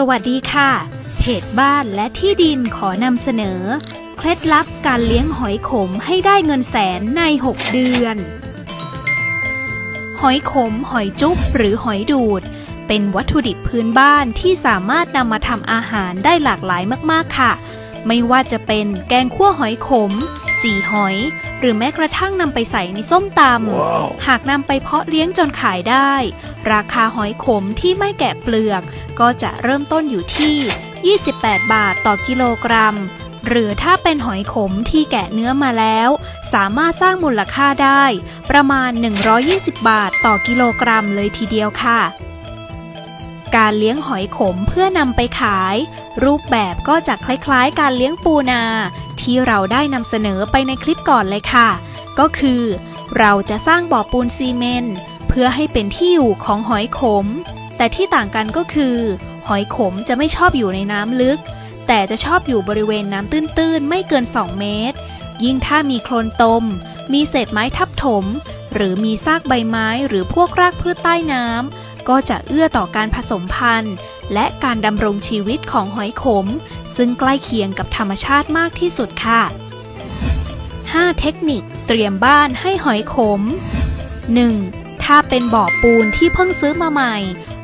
สวัสดีค่ะ เพจบ้านและที่ดินขอนำเสนอ เคล็ดลับการเลี้ยงหอยขมให้ได้เงินแสนใน 6 เดือน หอยขม หอยจุ๊บหรือหอยดูด เป็นวัตถุดิบพื้นบ้านที่สามารถนำมาทำอาหารได้หลากหลายมากๆค่ะ ไม่ว่าจะเป็นแกงคั่วหอยขม จีหอย หรือแม้กระทั่งนำไปใส่ในส้มตำหากนำไปเพาะเลี้ยงจนขายได้ ราคาหอยขมที่ไม่แกะเปลือก ก็จะเริ่มต้นอยู่ที่ 28 บาทต่อกิโลกรัม หรือถ้าเป็นหอยขมที่แกะเนื้อมาแล้ว สามารถสร้างมูลค่าได้ ประมาณ 120 บาทต่อกิโลกรัมเลยทีเดียวค่ะการเลี้ยงหอยขมเพื่อนำไปขาย รูปแบบก็จะคล้ายๆ การเลี้ยงปูนา ที่เราได้นำเสนอไปในคลิปก่อนเลยค่ะ ก็คือ เราจะสร้างบ่อปูนซีเมนต์เพื่อให้เป็นที่อยู่ของหอยขม แต่ที่ต่างกันก็คือ หอยขมจะไม่ชอบอยู่ในน้ำลึก แต่จะชอบอยู่บริเวณน้ำตื้นๆ ไม่เกิน 2 เมตร ยิ่งถ้ามีโคลนตม มีเศษไม้ทับถม หรือมีซากใบไม้หรือพวกรากพืชใต้น้ำก็จะเอื้อต่อการผสมพันธุ์ และการดำรงชีวิตของหอยขม ซึ่งใกล้เคียงกับธรรมชาติมากที่สุดค่ะ 5 เทคนิคเตรียมบ้านให้หอยขม 1. ถ้าเป็นบ่อปูนที่เพิ่งซื้อมาใหม่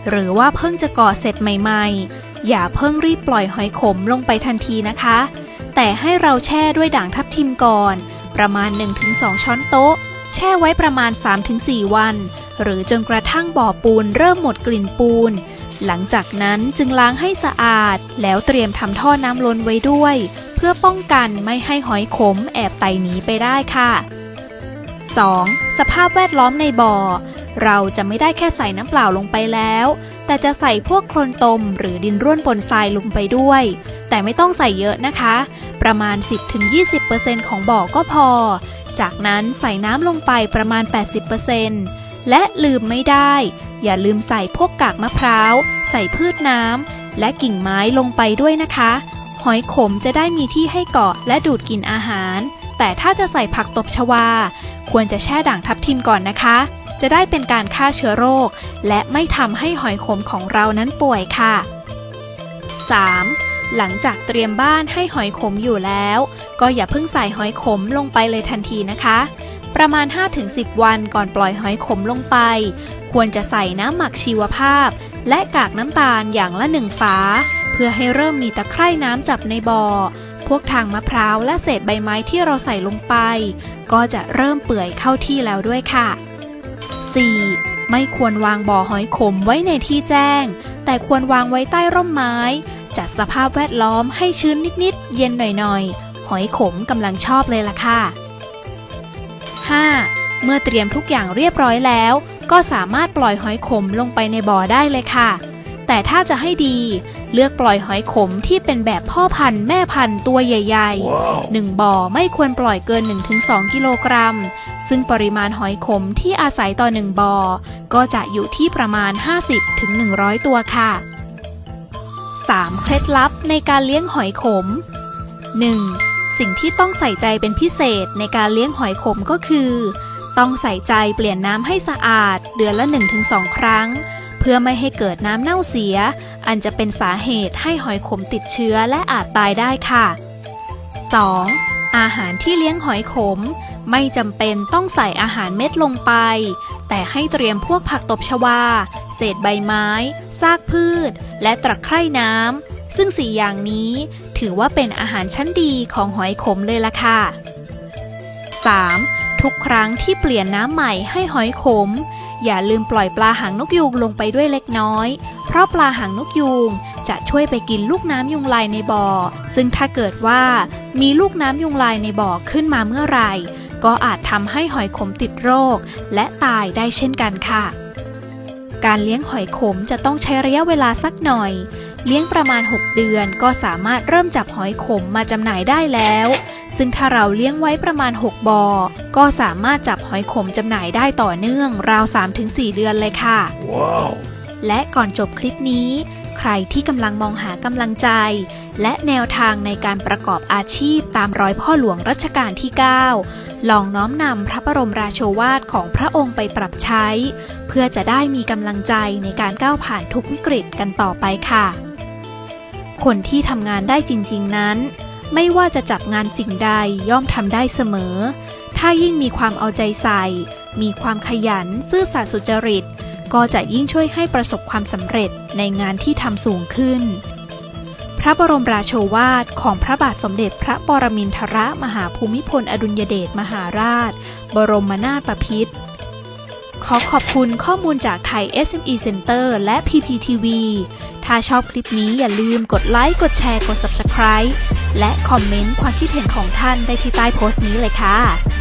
หรือว่าเพิ่งจะก่อเสร็จใหม่ๆ อย่าเพิ่งรีบปล่อยหอยขมลงไปทันทีนะคะ แต่ให้เราแช่ด้วยด่างทับทิมก่อน ประมาณ 1-2 ช้อนโต๊ะ แช่ไว้ประมาณ 3-4 วัน หรือจนกระทั่งบ่อปูนเริ่มหมดกลิ่นปูน หลังจากนั้นจึงล้างให้สะอาด แล้วเตรียมทำท่อน้ำล้นไว้ด้วย เพื่อป้องกันไม่ให้หอยขมแอบไต่หนีไปได้ค่ะ 2. สภาพแวดล้อมในบ่อ เราจะไม่ได้แค่ใส่น้ำเปล่าลงไปแล้ว แต่จะใส่พวกโคลนตมหรือดินร่วนปนทรายลงไปด้วย แต่ไม่ต้องใส่เยอะนะคะ ประมาณ 10-20%ของบ่อก็พอ จากนั้นใส่น้ำลงไปประมาณ 80% และลืมไม่ได้ อย่าลืมใส่พวกกากมะพร้าว ใส่พืชน้ำ และกิ่งไม้ลงไปด้วยนะคะ หอยขมจะได้มีที่ให้เกาะและดูดกินอาหาร แต่ถ้าจะใส่ผักตบชวา ควรจะแช่ด่างทับทิมก่อนนะคะ จะได้เป็นการฆ่าเชื้อโรค และไม่ทำให้หอยขมของเรานั้นป่วยค่ะ 3. หลังจากเตรียมบ้านให้หอยขมอยู่แล้ว ก็อย่าเพิ่งใส่หอยขมลงไปเลยทันทีนะคะ ประมาณ 5-10 วันก่อนปล่อยหอยขมลงไป ควรจะใส่น้ำหมักชีวภาพ และกากน้ำตาลอย่างละหนึ่งฝา เพื่อให้เริ่มมีตะไคร่น้ำจับในบ่อ พวกทางมะพร้าวและเศษใบไม้ที่เราใส่ลงไป ก็จะเริ่มเปื่อยเข้าที่แล้วด้วยค่ะ 4. ไม่ควรวางบ่อหอยขมไว้ในที่แจ้ง แต่ควรวางไว้ใต้ร่มไม้ จัดสภาพแวดล้อมให้ชื้นนิดๆ เย็นหน่อยๆ หอยขมกำลังชอบเลยล่ะค่ะ 5. เมื่อเตรียมทุกอย่างเรียบร้อยแล้ว ก็สามารถปล่อยหอยขมลงไปในบ่อได้เลยค่ะ แต่ถ้าจะให้ดี เลือกปล่อยหอยขมที่เป็นแบบพ่อพันธุ์แม่พันธุ์ตัวใหญ่ๆหนึ่งบ่อไม่ควรปล่อยเกิน 1-2 กิโลกรัม ซึ่งปริมาณหอยขมที่อาศัยต่อหนึ่งบ่อก็จะอยู่ที่ประมาณ 50-100 ตัวค่ะ 3. เคล็ดลับในการเลี้ยงหอยขม 1. สิ่งที่ต้องใส่ใจเป็นพิเศษในการเลี้ยงหอยขมก็คือ ต้องใส่ใจเปลี่ยนน้ำให้สะอาด เดือนละ 1-2 ครั้ง เพื่อไม่ให้เกิดน้ำเน่าเสีย อันจะเป็นสาเหตุให้หอยขมติดเชื้อและอาจตายได้ค่ะ 2. อาหารที่เลี้ยงหอยขม ไม่จำเป็นต้องใส่อาหารเม็ดลงไป แต่ให้เตรียมพวกผักตบชวา เศษใบไม้ ซากพืช และตะไคร่น้ำซึ่งสี่อย่างนี้ ถือว่าเป็นอาหารชั้นดีของหอยขมเลยล่ะค่ะ 3. ทุกครั้งที่เปลี่ยนน้ำใหม่ให้หอยขม อย่าลืมปล่อยปลาหางนกยูงลงไปด้วยเล็กน้อย เพราะปลาหางนกยูงจะช่วยไปกินลูกน้ำยุงลายในบ่อ ซึ่งถ้าเกิดว่า มีลูกน้ำยุงลายในบ่อขึ้นมาเมื่อไหร่ ก็อาจทำให้หอยขมติดโรค และตายได้เช่นกันค่ะ การเลี้ยงหอยขมจะต้องใช้ระยะเวลาสักหน่อย เลี้ยงประมาณ 6 เดือนก็สามารถเริ่มจับหอยขมมาจำหน่ายได้แล้ว ซึ่งถ้าเราเลี้ยงไว้ประมาณ 6บ่อก็สามารถจับหอยขมจำหน่ายได้ต่อเนื่องราว 3-4 เดือนเลยค่ะ Wow. และก่อนจบคลิปนี้ ใครที่กำลังมองหากำลังใจ และแนวทางในการประกอบอาชีพตามรอยพ่อหลวงรัชกาลที่ 9 ลองน้อมนำพระบรมราโชวาทของพระองค์ไปปรับใช้ เพื่อจะได้มีกำลังใจในการก้าวผ่านทุกวิกฤตกันต่อไปค่ะ คนที่ทำงานได้จริง ๆ นั้น ไม่ว่าจะจับงานสิ่งใดย่อมทำได้เสมอ ถ้ายิ่งมีความเอาใจใส่ มีความขยัน ซื่อสัตย์สุจริต ก็จะยิ่งช่วยให้ประสบความสำเร็จในงานที่ทำสูงขึ้น พระบรมราโชวาทของพระบาทสมเด็จพระปรมินทรมหาภูมิพลอดุลยเดชมหาราช บรมนาถบพิตรขอขอบคุณข้อมูลจากไทย SME Center และ PPTV ถ้าชอบคลิปนี้อย่าลืมกดไลค์กดแชร์กด Subscribe และคอมเมนต์ความคิดเห็นของท่านได้ที่ใต้โพสต์นี้เลยค่ะ